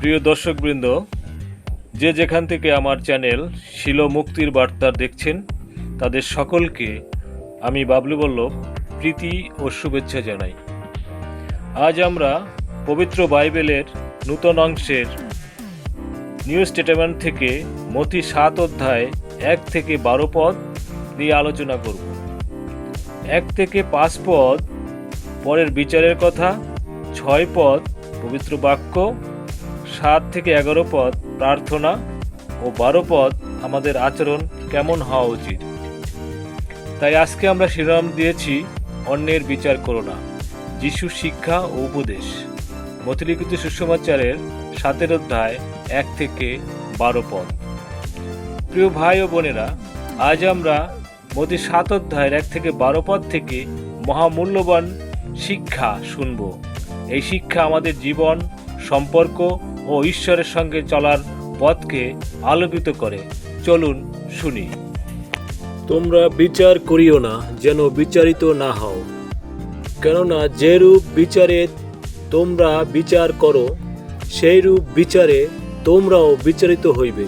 প্রিয় দর্শকবৃন্দ, যে যেখান থেকে আমার চ্যানেল শিল মুক্তির বার্তা দেখছেন, তাদের সকলকে আমি বাবলু বল্লভ প্রীতি ও শুভেচ্ছা জানাই। আজ আমরা পবিত্র বাইবেলের নূতন অংশের নিউ স্টেটমেন্ট থেকে মতি সাত অধ্যায় এক থেকে বারো পদ নিয়ে আলোচনা করব। এক থেকে পাঁচ পদ পরের বিচারের কথা, ছয় পদ পবিত্র বাক্য সাত থেকে এগারো পদ প্রার্থনা ও বারো পদ আমাদের আচরণ কেমন হওয়া উচিত। তাই আজকে আমরা শিরোনাম দিয়েছি, অন্যের বিচার করো না। যিশুর শিক্ষা ও উপদেশ। মতিলিখিত সুষমাচারের সাতের অধ্যায় এক থেকে বারো পদ। প্রিয় ভাই ও বোনেরা, আজ আমরা মতি সাত অধ্যায়ের এক থেকে বারো পদ থেকে মহামূল্যবান শিক্ষা শুনব। এই শিক্ষা আমাদের জীবন, সম্পর্ক ও ঈশ্বরের সঙ্গে চলার পথকে আলোকিত করে। চলুন শুনি। তোমরা বিচার করিও না যেন বিচারিত না হও। কেননা যেরূপ বিচারে তোমরা বিচার করো সেইরূপ বিচারে তোমরাও বিচারিত হইবে।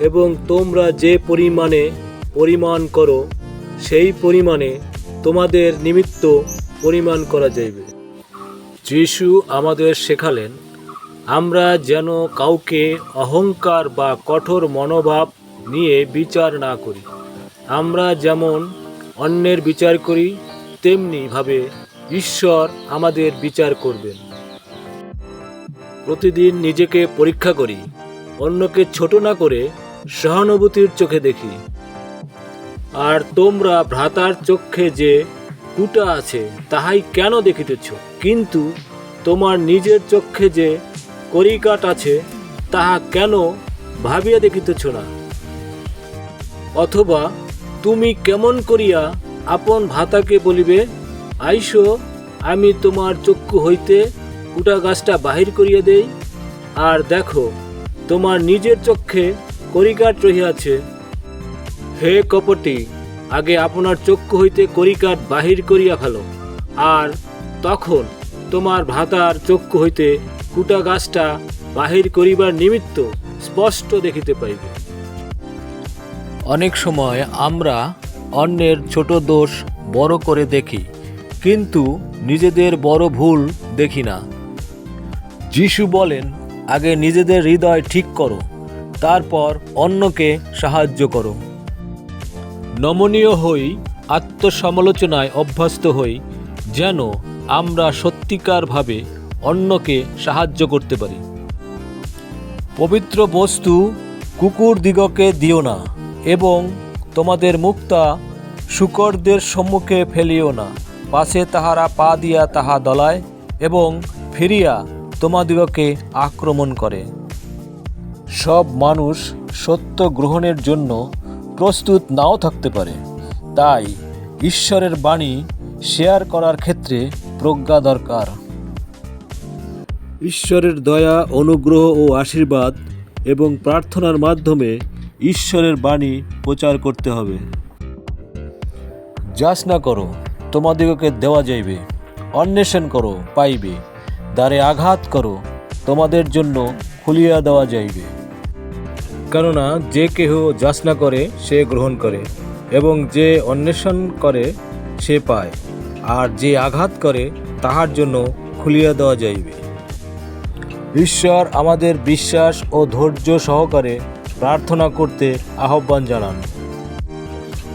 এবং তোমরা যে পরিমাণে পরিমাণ করো, সেই পরিমাণে তোমাদের নিমিত্ত পরিমাণ করা যাইবে। যিশু আমাদের শেখালেন আমরা যেন কাউকে অহংকার বা কঠোর মনোভাব নিয়ে বিচার না করি। আমরা যেমন অন্যের বিচার করি, তেমনিভাবে ঈশ্বর আমাদের বিচার করবেন। প্রতিদিন নিজেকে পরীক্ষা করি, অন্যকে ছোট না করে সহানুভূতির চোখে দেখি। আর তোমরা ভ্রাতার চক্ষে যে কুটা আছে, তাহাই কেন দেখিতেছ? কিন্তু তোমার নিজের চক্ষে যে করিকাট আছে, তাহা কেন ভাবিয়া দেখিতেছ না? অথবা তুমি কেমন করিয়া আপন ভাতাকে বলিবে, আইসো, আমি তোমার চক্ষু হইতে কুটা গাছটা বাহির করিয়া দেই, আর দেখো, তোমার নিজের চক্ষে করিকাট রহিয়াছে। হে কপটি, আগে আপনার চক্ষু হইতে করিকাট বাহির করিয়া ফেলো, আর তখন তোমার ভাতার চক্ষু হইতে কুটা গাছটা বাহির করিবার নিমিত্ত স্পষ্ট দেখিতে পাইবে। অনেক সময় আমরা অন্যের ছোট দোষ বড় করে দেখি, কিন্তু নিজেদের বড় ভুল দেখি না। যিশু বলেন, আগে নিজেদের হৃদয় ঠিক করো, তারপর অন্যকে সাহায্য করো। নমনীয় হই, আত্মসমালোচনায় অভ্যস্ত হই, যেন আমরা সত্যিকারভাবে অন্যকে সাহায্য করতে পারি। পবিত্র বস্তু কুকুর দিগকে দিও না এবং তোমাদের মুক্তা শুকরদের সম্মুখে ফেলিও না। পাশে তাহারা পা দিয়া তাহা দলায় এবং ফিরিয়া তোমাদিগকে আক্রমণ করে। সব মানুষ সত্য গ্রহণের জন্য প্রস্তুত নাও থাকতে পারে। তাই ঈশ্বরের বাণী শেয়ার করার ক্ষেত্রে প্রজ্ঞা দরকার। ঈশ্বরের দয়া, অনুগ্রহ ও আশীর্বাদ এবং প্রার্থনার মাধ্যমে ঈশ্বরের বাণী প্রচার করতে হবে। যাস না করো, তোমাদিগকে দেওয়া যাইবে, অন্বেষণ করো, পাইবে। দ্বারে আঘাত করো, তোমাদের জন্য খুলিয়া দেওয়া যাইবে। কেননা যে কেহ যাচনা করে, সে গ্রহণ করে, এবং যে অন্বেষণ করে, সে পায়। আর যে আঘাত করে, তাহার জন্য খুলিয়া দেওয়া যাইবে। ঈশ্বর আমাদের বিশ্বাস ও ধৈর্য সহকারে প্রার্থনা করতে আহ্বান জানান।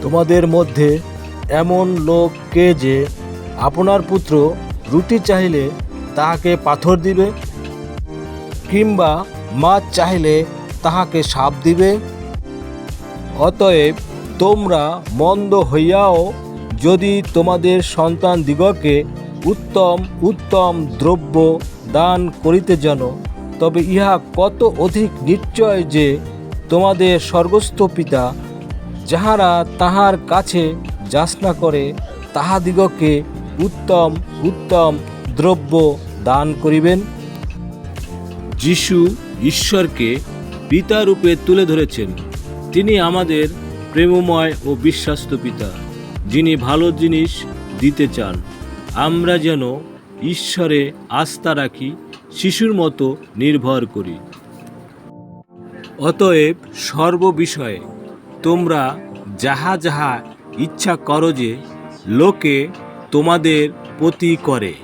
তোমাদের মধ্যে এমন লোক কে যে আপনার পুত্র রুটি চাহিলে তাহাকে পাথর দিবে, কিংবা মাছ চাহিলে তাহাকে সাপ দিবে? অতএব তোমরা মন্দ হইয়াও যদি তোমাদের সন্তান দিগকে উত্তম উত্তম দ্রব্য দান করিতে যেন, তবে ইহা কত অধিক নিশ্চয় যে তোমাদের স্বর্গস্থ পিতা যাহারা তাহার কাছে যাচনা করে, তাহাদিগকে উত্তম উত্তম দ্রব্য দান করিবেন। যিশু ঈশ্বরকে পিতা রূপে তুলে ধরেছেন, তিনি আমাদের প্রেমময় ও বিশ্বাস্ত পিতা, যিনি ভালো জিনিস দিতে চান। আমরা যেন ঈশ্বরে আস্থা রাখি, শিশুর মতো নির্ভর করি। অতএব সর্ববিষয়ে তোমরা যাহা যাহা ইচ্ছা করো যে লোকে তোমাদের প্রতি করে।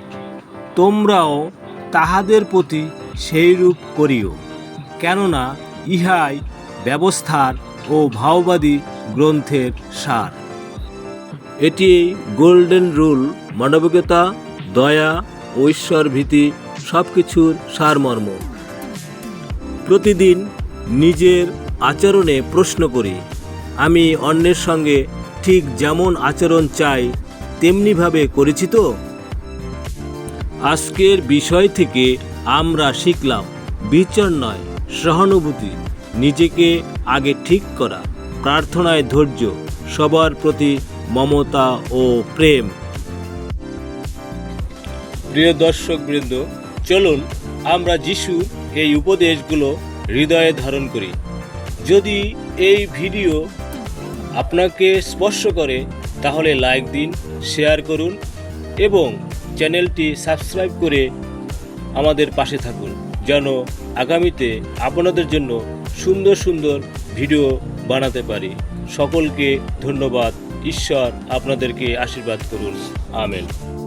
তোমরাও তাহাদের প্রতি সেইরূপ করিও, কেননা ইহাই ব্যবস্থার ও ভাওবাদী গ্রন্থের সার। এটি গোল্ডেন রুল মানবিকতা, দয়া ও ঈশ্বর ভীতি সব কিছুর সারমর্ম। প্রতিদিন নিজের আচরণে প্রশ্ন করি, আমি অন্যের সঙ্গে ঠিক যেমন আচরণ চাই, তেমনিভাবে করেছি তো? আজকের বিষয় থেকে আমরা শিখলাম, বিচার নয়, সহানুভূতি, নিজেকে আগে ঠিক করা, প্রার্থনায় ধৈর্য, সবার প্রতি মমতা ও প্রেম। প্রিয় দর্শক বৃন্দ চলুন আমরা যিশু এই উপদেশগুলো হৃদয়ে ধারণ করি। যদি এই ভিডিও আপনাকে স্পর্শ করে, তাহলে লাইক দিন, শেয়ার করুন এবং চ্যানেলটি সাবস্ক্রাইব করে আমাদের পাশে থাকুন, যেন আগামীতে আপনাদের জন্য সুন্দর সুন্দর ভিডিও বানাতে পারি। সকলকে ধন্যবাদ। ঈশ্বর আপনাদেরকে আশীর্বাদ করুন। আমেন।